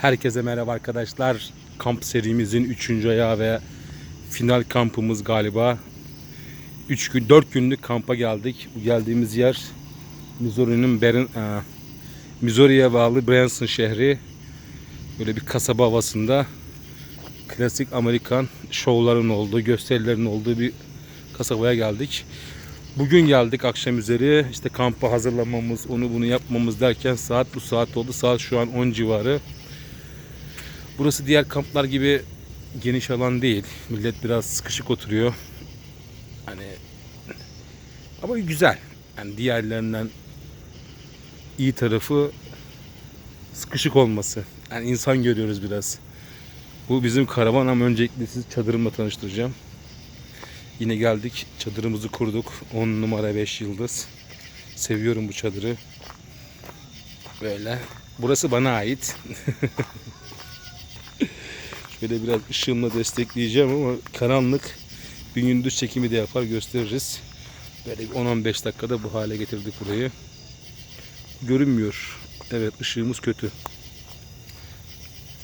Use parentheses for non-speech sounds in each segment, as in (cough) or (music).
Herkese merhaba arkadaşlar. Kamp serimizin 3. ayağı ve final kampımız galiba. 3 gün 4 günlük kampa geldik. Geldiğimiz yer Missouri'nin Berin e, Missouri'ye bağlı Branson şehri. Böyle bir kasaba havasında klasik Amerikan şovların olduğu, gösterilerin olduğu bir kasabaya geldik. Bugün geldik akşam üzeri işte kampa hazırlamamız, onu bunu yapmamız derken saat bu saat oldu. Saat şu an 10 civarı. Burası diğer kamplar gibi geniş alan değil. Millet biraz sıkışık oturuyor. Hani ama güzel. Yani diğerlerinden iyi tarafı sıkışık olması. Yani insan görüyoruz biraz. Bu bizim karavan ama öncelikle sizi çadırımla tanıştıracağım. Yine geldik. Çadırımızı kurduk. 10 numara 5 yıldız. Seviyorum bu çadırı. Böyle. Burası bana ait. (laughs) Şöyle biraz ışığımla destekleyeceğim ama karanlık. Bir gündüz çekimi de yapar gösteririz. Böyle bir 10-15 dakikada bu hale getirdik burayı. Görünmüyor. Evet ışığımız kötü.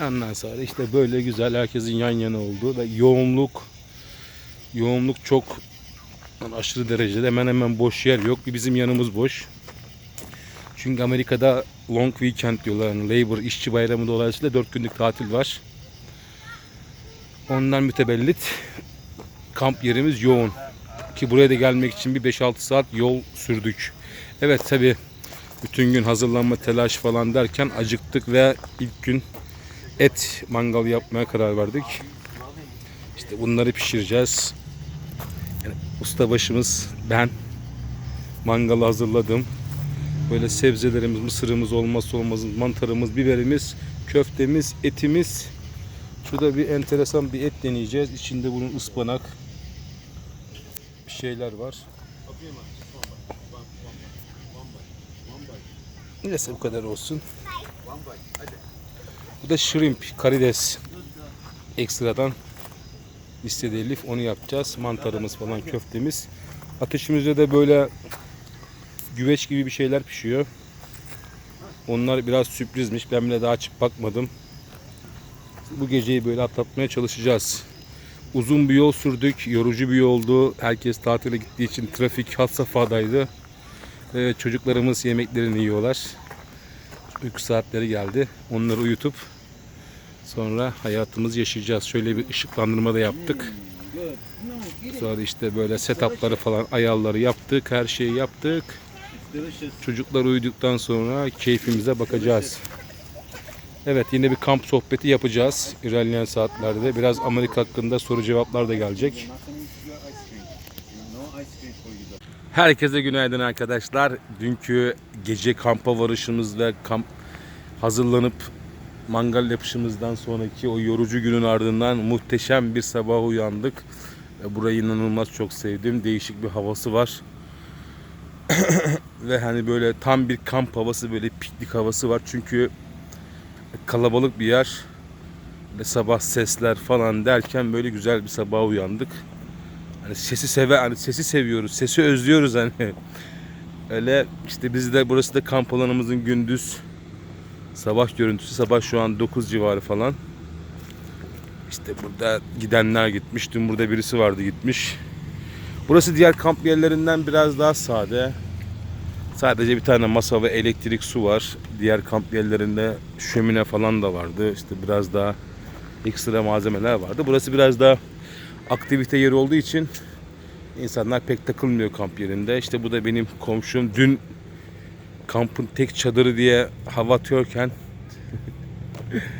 Ondan sonra işte böyle güzel herkesin yan yana olduğu ve yoğunluk yoğunluk çok aşırı derecede hemen hemen boş yer yok. Bizim yanımız boş. Çünkü Amerika'da long weekend diyorlar. Yani Labor işçi bayramı dolayısıyla 4 günlük tatil var. Ondan mütevellit kamp yerimiz yoğun. Ki buraya da gelmek için bir 5-6 saat yol sürdük. Evet tabi bütün gün hazırlanma telaş falan derken acıktık ve ilk gün et mangal yapmaya karar verdik. İşte bunları pişireceğiz. Yani ustabaşımız ben mangalı hazırladım. Böyle sebzelerimiz, mısırımız, olmazsa olmazımız, mantarımız, biberimiz, köftemiz, etimiz. Şurada bir enteresan bir et deneyeceğiz. İçinde bunun ıspanak bir şeyler var. Neyse bu kadar olsun. Bu da shrimp, karides. Ekstradan istedi Elif. Onu yapacağız. Mantarımız falan köftemiz. Ateşimizde de böyle güveç gibi bir şeyler pişiyor. Onlar biraz sürprizmiş. Ben bile daha açıp bakmadım. Bu geceyi böyle atlatmaya çalışacağız. Uzun bir yol sürdük. Yorucu bir yoldu. Herkes tatile gittiği için trafik had safhadaydı. Ve çocuklarımız yemeklerini yiyorlar. Uyku saatleri geldi. Onları uyutup sonra hayatımızı yaşayacağız. Şöyle bir ışıklandırma da yaptık. Sonra işte böyle setupları falan ayarları yaptık. Her şeyi yaptık. Çocuklar uyuduktan sonra keyfimize bakacağız. Evet yine bir kamp sohbeti yapacağız ilerleyen saatlerde. Biraz Amerika hakkında soru cevaplar da gelecek. Herkese günaydın arkadaşlar. Dünkü gece kampa varışımız ve kamp hazırlanıp mangal yapışımızdan sonraki o yorucu günün ardından muhteşem bir sabah uyandık. Ve Burayı inanılmaz çok sevdim. Değişik bir havası var. (coughs) ve hani böyle tam bir kamp havası böyle piknik havası var. Çünkü kalabalık bir yer. Ve sabah sesler falan derken böyle güzel bir sabah uyandık. Hani sesi seve hani sesi seviyoruz. Sesi özlüyoruz hani. (laughs) Öyle işte biz de burası da kamp alanımızın gündüz sabah görüntüsü. Sabah şu an 9 civarı falan. İşte burada gidenler gitmiş. Dün burada birisi vardı gitmiş. Burası diğer kamp yerlerinden biraz daha sade. Sadece bir tane masa ve elektrik su var. Diğer kamp yerlerinde şömine falan da vardı. İşte biraz daha ekstra malzemeler vardı. Burası biraz daha aktivite yeri olduğu için insanlar pek takılmıyor kamp yerinde. İşte bu da benim komşum. Dün kampın tek çadırı diye hava atıyorken (laughs)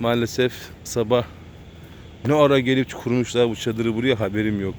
maalesef sabah ne ara gelip kurmuşlar bu çadırı buraya haberim yok.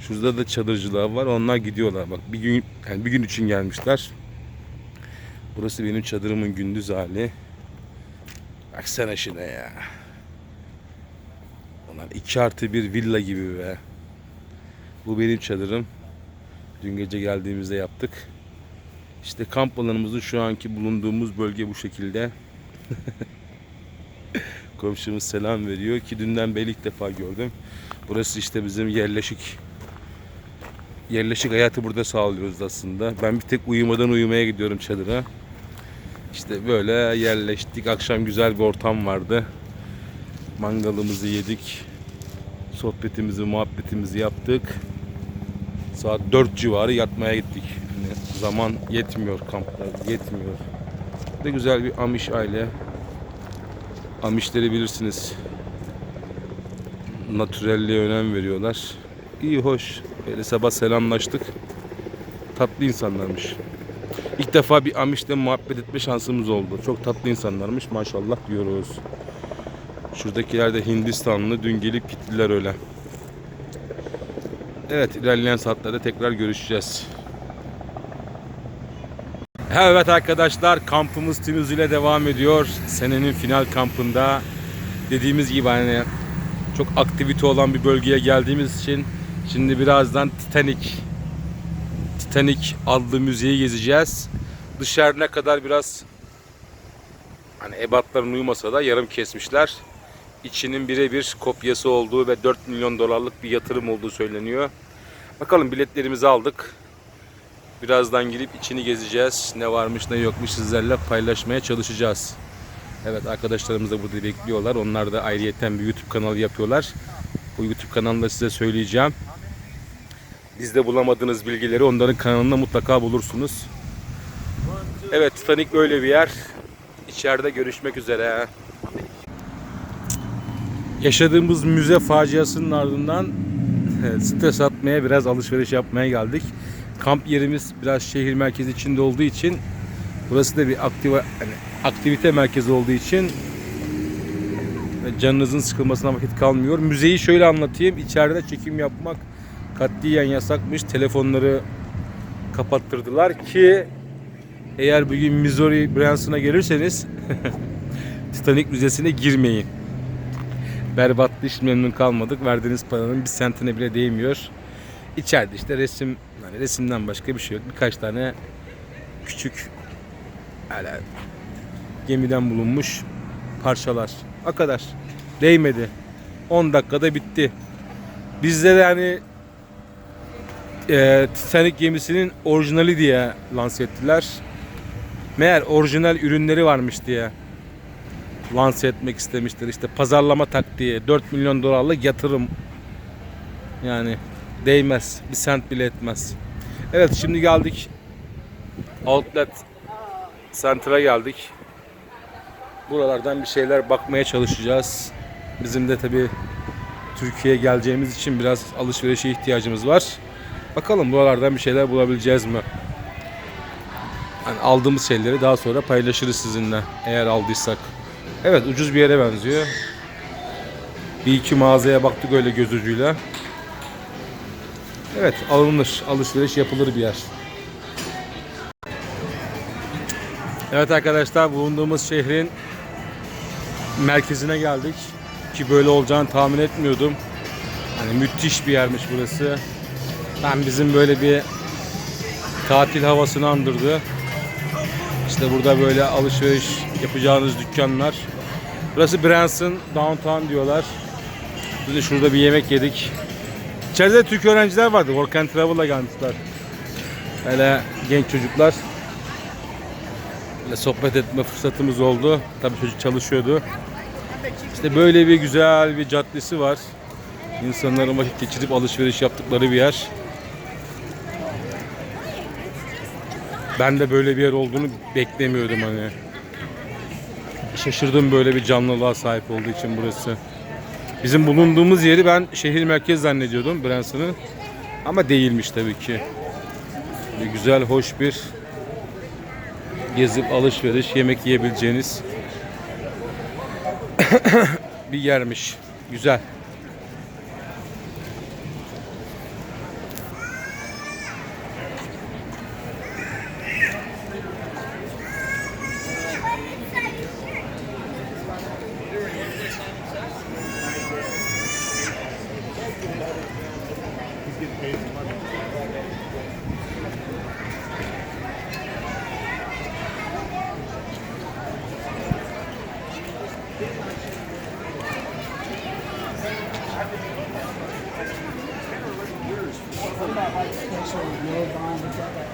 Şurada da çadırcılar var. Onlar gidiyorlar. Bak bir gün yani bir gün için gelmişler. Burası benim çadırımın gündüz hali. Baksana şuna ya. Ulan 2 artı bir villa gibi be. Bu benim çadırım. Dün gece geldiğimizde yaptık. İşte kamp alanımızın şu anki bulunduğumuz bölge bu şekilde. (laughs) Komşumuz selam veriyor ki dünden beri defa gördüm. Burası işte bizim yerleşik yerleşik hayatı burada sağlıyoruz aslında. Ben bir tek uyumadan uyumaya gidiyorum çadıra. İşte böyle yerleştik. Akşam güzel bir ortam vardı. Mangalımızı yedik. Sohbetimizi, muhabbetimizi yaptık. Saat 4 civarı yatmaya gittik. Yani zaman yetmiyor kampta, yetmiyor. Ne güzel bir Amiş aile. Amişleri bilirsiniz. Natürelliğe önem veriyorlar. İyi hoş. Böyle sabah selamlaştık. Tatlı insanlarmış. İlk defa bir Amiş'le muhabbet etme şansımız oldu. Çok tatlı insanlarmış maşallah diyoruz. Şuradakiler de Hindistanlı. Dün gelip gittiler öyle. Evet ilerleyen saatlerde tekrar görüşeceğiz. Evet arkadaşlar kampımız tüm ile devam ediyor. Senenin final kampında dediğimiz gibi hani çok aktivite olan bir bölgeye geldiğimiz için şimdi birazdan Titanic Titanic adlı müzeyi gezeceğiz. Dışarı ne kadar biraz hani ebatların uyumasa da yarım kesmişler. İçinin birebir kopyası olduğu ve 4 milyon dolarlık bir yatırım olduğu söyleniyor. Bakalım biletlerimizi aldık. Birazdan girip içini gezeceğiz. Ne varmış ne yokmuş sizlerle paylaşmaya çalışacağız. Evet arkadaşlarımız da burada bekliyorlar. Onlar da ayrıyeten bir YouTube kanalı yapıyorlar. Bu YouTube kanalında size söyleyeceğim. Bizde bulamadığınız bilgileri onların kanalında mutlaka bulursunuz. Evet Titanic böyle bir yer. İçeride görüşmek üzere. Yaşadığımız müze faciasının ardından stres atmaya biraz alışveriş yapmaya geldik. Kamp yerimiz biraz şehir merkezi içinde olduğu için burası da bir aktive, hani aktivite merkezi olduğu için canınızın sıkılmasına vakit kalmıyor. Müzeyi şöyle anlatayım. İçeride çekim yapmak katiyen yasakmış. Telefonları kapattırdılar ki eğer bugün Missouri Branson'a gelirseniz (laughs) Titanic Müzesi'ne girmeyin. Berbattı hiç memnun kalmadık. Verdiğiniz paranın bir sentine bile değmiyor. İçeride işte resim, hani resimden başka bir şey yok. Birkaç tane küçük hala gemiden bulunmuş parçalar. O kadar. Değmedi. 10 dakikada bitti. Bizde de yani e, Titanic gemisinin orijinali diye lanse ettiler. Meğer orijinal ürünleri varmış diye lanse etmek istemişler. İşte pazarlama taktiği 4 milyon dolarlık yatırım. Yani değmez. Bir sent bile etmez. Evet şimdi geldik. Outlet Center'a geldik. Buralardan bir şeyler bakmaya çalışacağız. Bizim de tabi Türkiye'ye geleceğimiz için biraz alışverişe ihtiyacımız var. Bakalım buralardan bir şeyler bulabileceğiz mi? Yani aldığımız şeyleri daha sonra paylaşırız sizinle eğer aldıysak. Evet ucuz bir yere benziyor. Bir iki mağazaya baktık öyle göz ucuyla. Evet alınır. Alışveriş yapılır bir yer. Evet arkadaşlar bulunduğumuz şehrin merkezine geldik. Ki böyle olacağını tahmin etmiyordum. Hani müthiş bir yermiş burası. Ben bizim böyle bir tatil havasını andırdı. İşte burada böyle alışveriş yapacağınız dükkanlar. Burası Branson Downtown diyorlar. Biz de şurada bir yemek yedik. İçeride Türk öğrenciler vardı. Work and Travel'la gelmişler. Böyle genç çocuklar. Böyle sohbet etme fırsatımız oldu. Tabii çocuk çalışıyordu. İşte böyle bir güzel bir caddesi var. İnsanların vakit geçirip alışveriş yaptıkları bir yer. Ben de böyle bir yer olduğunu beklemiyordum hani. Şaşırdım böyle bir canlılığa sahip olduğu için burası. Bizim bulunduğumuz yeri ben şehir merkez zannediyordum Branson'ı. Ama değilmiş tabii ki. Bir güzel, hoş bir gezip alışveriş, yemek yiyebileceğiniz (coughs) bir yermiş. Güzel. no bond with other.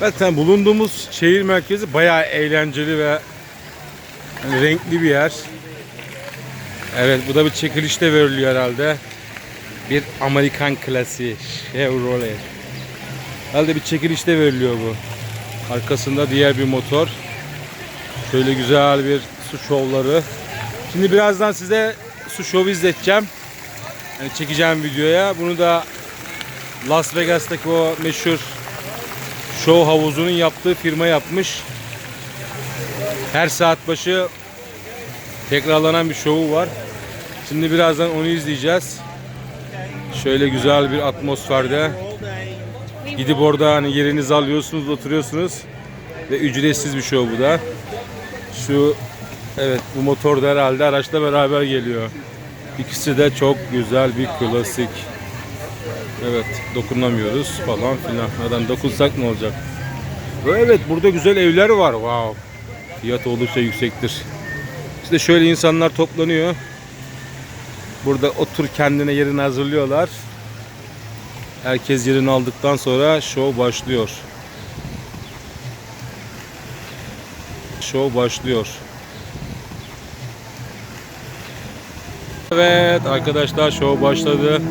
Zaten bulunduğumuz şehir merkezi bayağı eğlenceli ve renkli bir yer. Evet bu da bir çekilişte veriliyor herhalde. Bir Amerikan klasiği Chevrolet. Herhalde bir çekilişte veriliyor bu. Arkasında diğer bir motor. Şöyle güzel bir su şovları. Şimdi birazdan size su şovu izleteceğim. Yani çekeceğim videoya. Bunu da Las Vegas'taki o meşhur show havuzunun yaptığı firma yapmış. Her saat başı tekrarlanan bir şovu var. Şimdi birazdan onu izleyeceğiz. Şöyle güzel bir atmosferde. Gidip orada hani yerinizi alıyorsunuz, oturuyorsunuz. Ve ücretsiz bir show bu da. Şu evet bu motor da herhalde araçla beraber geliyor. İkisi de çok güzel bir klasik. Evet dokunamıyoruz falan filan. Neden dokunsak ne olacak? Ve evet burada güzel evler var. Wow. Fiyat oldukça yüksektir. İşte şöyle insanlar toplanıyor. Burada otur kendine yerini hazırlıyorlar. Herkes yerini aldıktan sonra show başlıyor. Show başlıyor. Evet arkadaşlar show başladı.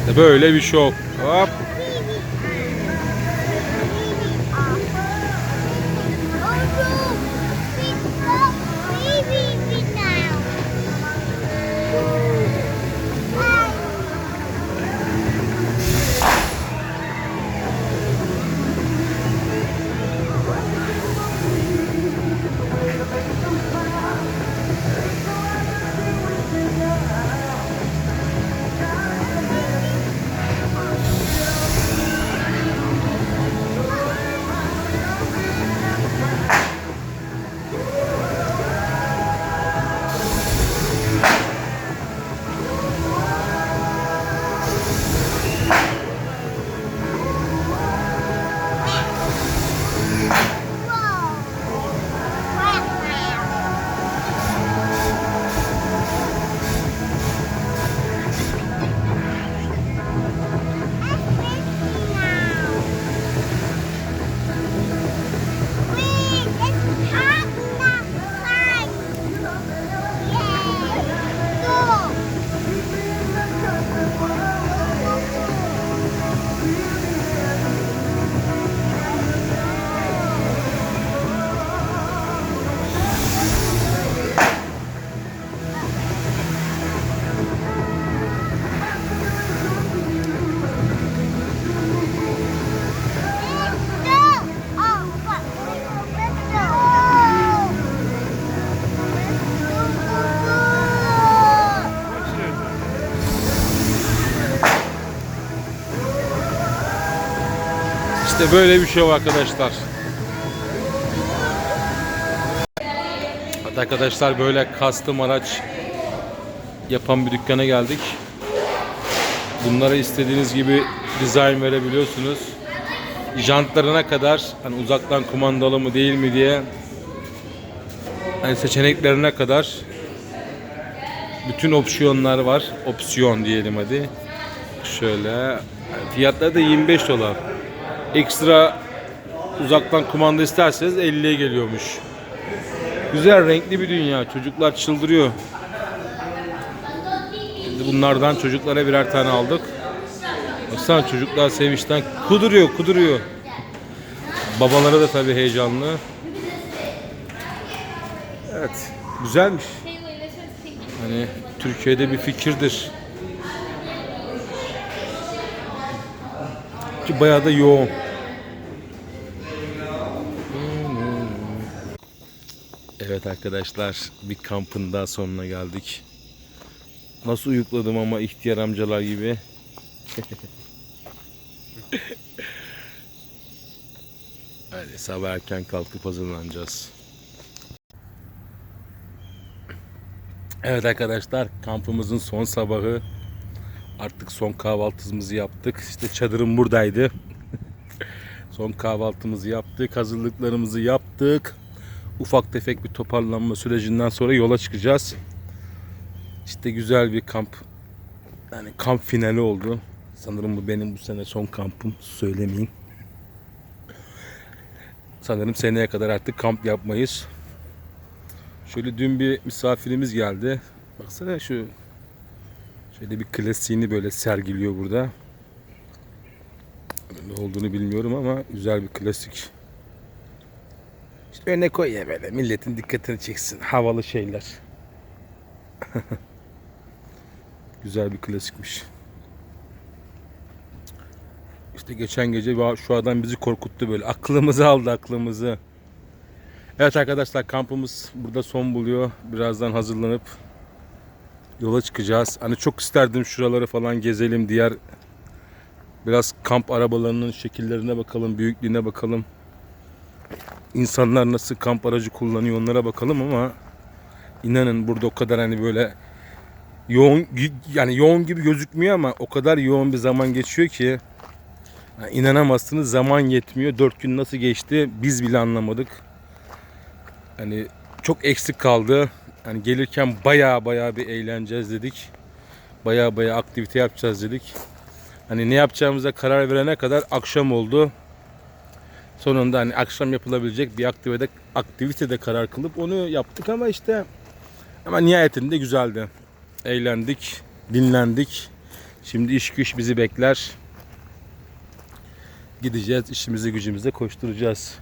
İşte böyle bir show. Hop. İşte böyle bir show arkadaşlar. Hatta arkadaşlar böyle custom araç yapan bir dükkana geldik. Bunlara istediğiniz gibi dizayn verebiliyorsunuz. Jantlarına kadar hani uzaktan kumandalı mı değil mi diye hani seçeneklerine kadar bütün opsiyonlar var. Opsiyon diyelim hadi. Şöyle fiyatları da 25 dolar. Ekstra uzaktan kumanda isterseniz 50'ye geliyormuş. Güzel renkli bir dünya. Çocuklar çıldırıyor. Şimdi bunlardan çocuklara birer tane aldık. Baksana çocuklar sevinçten kuduruyor kuduruyor. Babaları da tabii heyecanlı. Evet. Güzelmiş. Hani Türkiye'de bir fikirdir. Ki bayağı da yoğun. Evet arkadaşlar bir kampın daha sonuna geldik. Nasıl uyukladım ama ihtiyar amcalar gibi. (laughs) Hadi sabah erken kalkıp hazırlanacağız. Evet arkadaşlar kampımızın son sabahı. Artık son kahvaltımızı yaptık. İşte çadırım buradaydı. (laughs) son kahvaltımızı yaptık. Hazırlıklarımızı yaptık. ufak tefek bir toparlanma sürecinden sonra yola çıkacağız. İşte güzel bir kamp. Yani kamp finali oldu. Sanırım bu benim bu sene son kampım. Söylemeyeyim. Sanırım seneye kadar artık kamp yapmayız. Şöyle dün bir misafirimiz geldi. Baksana şu şöyle bir klasiğini böyle sergiliyor burada. Ne olduğunu bilmiyorum ama güzel bir klasik. İşte önüne koy ya böyle milletin dikkatini çeksin. Havalı şeyler. (laughs) güzel bir klasikmiş. İşte geçen gece şu adam bizi korkuttu böyle. Aklımızı aldı aklımızı. Evet arkadaşlar kampımız burada son buluyor. Birazdan hazırlanıp yola çıkacağız. Hani çok isterdim şuraları falan gezelim. Diğer biraz kamp arabalarının şekillerine bakalım, büyüklüğüne bakalım. İnsanlar nasıl kamp aracı kullanıyor onlara bakalım ama inanın burada o kadar hani böyle yoğun yani yoğun gibi gözükmüyor ama o kadar yoğun bir zaman geçiyor ki inanamazsınız zaman yetmiyor. Dört gün nasıl geçti biz bile anlamadık. Hani çok eksik kaldı. Yani gelirken baya baya bir eğleneceğiz dedik. Baya baya aktivite yapacağız dedik. Hani ne yapacağımıza karar verene kadar akşam oldu. Sonunda hani akşam yapılabilecek bir aktivite aktivitede karar kılıp onu yaptık ama işte ama nihayetinde güzeldi. Eğlendik, dinlendik. Şimdi iş güç bizi bekler. Gideceğiz, işimizi gücümüze koşturacağız.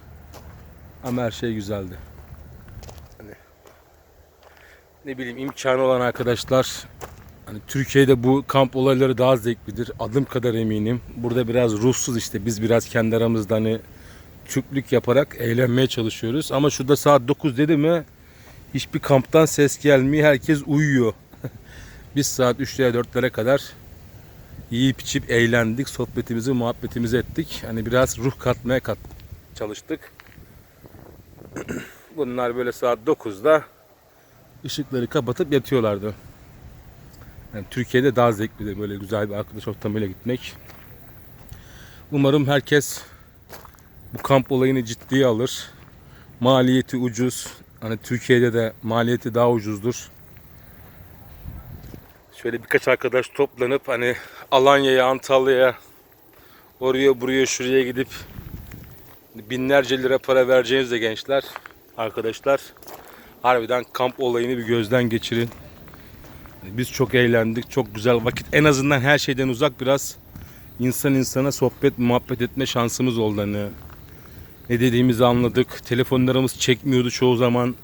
Ama her şey güzeldi. Ne bileyim imkanı olan arkadaşlar Hani Türkiye'de bu kamp olayları daha zevklidir. Adım kadar eminim. Burada biraz ruhsuz işte. Biz biraz kendi aramızda hani Türklük yaparak eğlenmeye çalışıyoruz. Ama şurada saat 9 dedi mi hiçbir kamptan ses gelmiyor. Herkes uyuyor. (laughs) Biz saat 3'lere 4'lere kadar yiyip içip eğlendik. Sohbetimizi, muhabbetimizi ettik. Hani biraz ruh katmaya kat çalıştık. (clears throat) Bunlar böyle saat 9'da ışıkları kapatıp yatıyorlardı. Yani Türkiye'de daha zevklidir böyle güzel bir arkadaş ortamıyla gitmek. Umarım herkes bu kamp olayını ciddiye alır. Maliyeti ucuz. Hani Türkiye'de de maliyeti daha ucuzdur. Şöyle birkaç arkadaş toplanıp hani Alanya'ya, Antalya'ya oraya buraya şuraya gidip binlerce lira para vereceğiniz de gençler, arkadaşlar harbiden kamp olayını bir gözden geçirin. Biz çok eğlendik. Çok güzel vakit. En azından her şeyden uzak biraz insan insana sohbet, muhabbet etme şansımız oldu. Hani ne dediğimizi anladık. Telefonlarımız çekmiyordu çoğu zaman.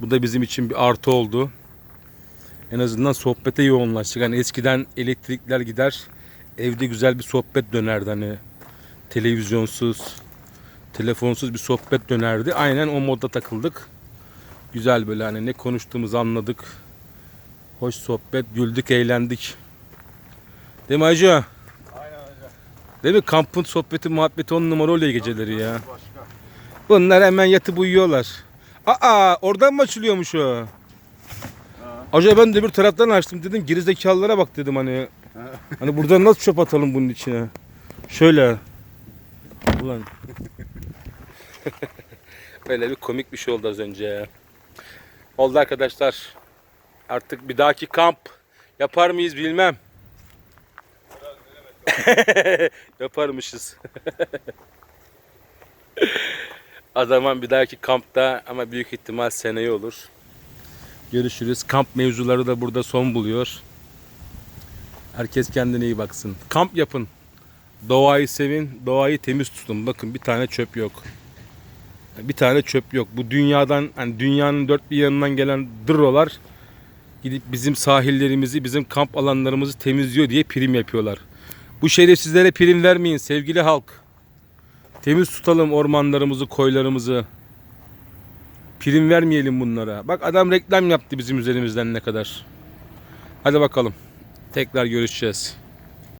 Bu da bizim için bir artı oldu. En azından sohbete yoğunlaştık. Hani eskiden elektrikler gider. Evde güzel bir sohbet dönerdi hani. Televizyonsuz, telefonsuz bir sohbet dönerdi. Aynen o modda takıldık. Güzel böyle hani ne konuştuğumuzu anladık. Hoş sohbet, güldük, eğlendik. Değil mi Hacı? Aynen hocam. Değil mi? Kampın sohbeti, muhabbeti on numara oluyor geceleri ya. Başka. Bunlar hemen yatıp uyuyorlar. Aa oradan mı açılıyormuş o? Acaba ben de bir taraftan açtım dedim gerizekalılara bak dedim hani. Hani buradan nasıl çöp atalım bunun içine? Şöyle. Ulan. (laughs) Böyle bir komik bir şey oldu az önce ya. Oldu arkadaşlar. Artık bir dahaki kamp yapar mıyız bilmem. (laughs) Yaparmışız. (laughs) o zaman bir dahaki kampta ama büyük ihtimal seneye olur. Görüşürüz. Kamp mevzuları da burada son buluyor. Herkes kendine iyi baksın. Kamp yapın. Doğayı sevin, doğayı temiz tutun. Bakın bir tane çöp yok. Bir tane çöp yok. Bu dünyadan hani dünyanın dört bir yanından gelen dırrolar gidip bizim sahillerimizi, bizim kamp alanlarımızı temizliyor diye prim yapıyorlar. Bu şerefsizlere prim vermeyin sevgili halk. Temiz tutalım ormanlarımızı, koylarımızı. Prim vermeyelim bunlara. Bak adam reklam yaptı bizim üzerimizden ne kadar. Hadi bakalım. Tekrar görüşeceğiz.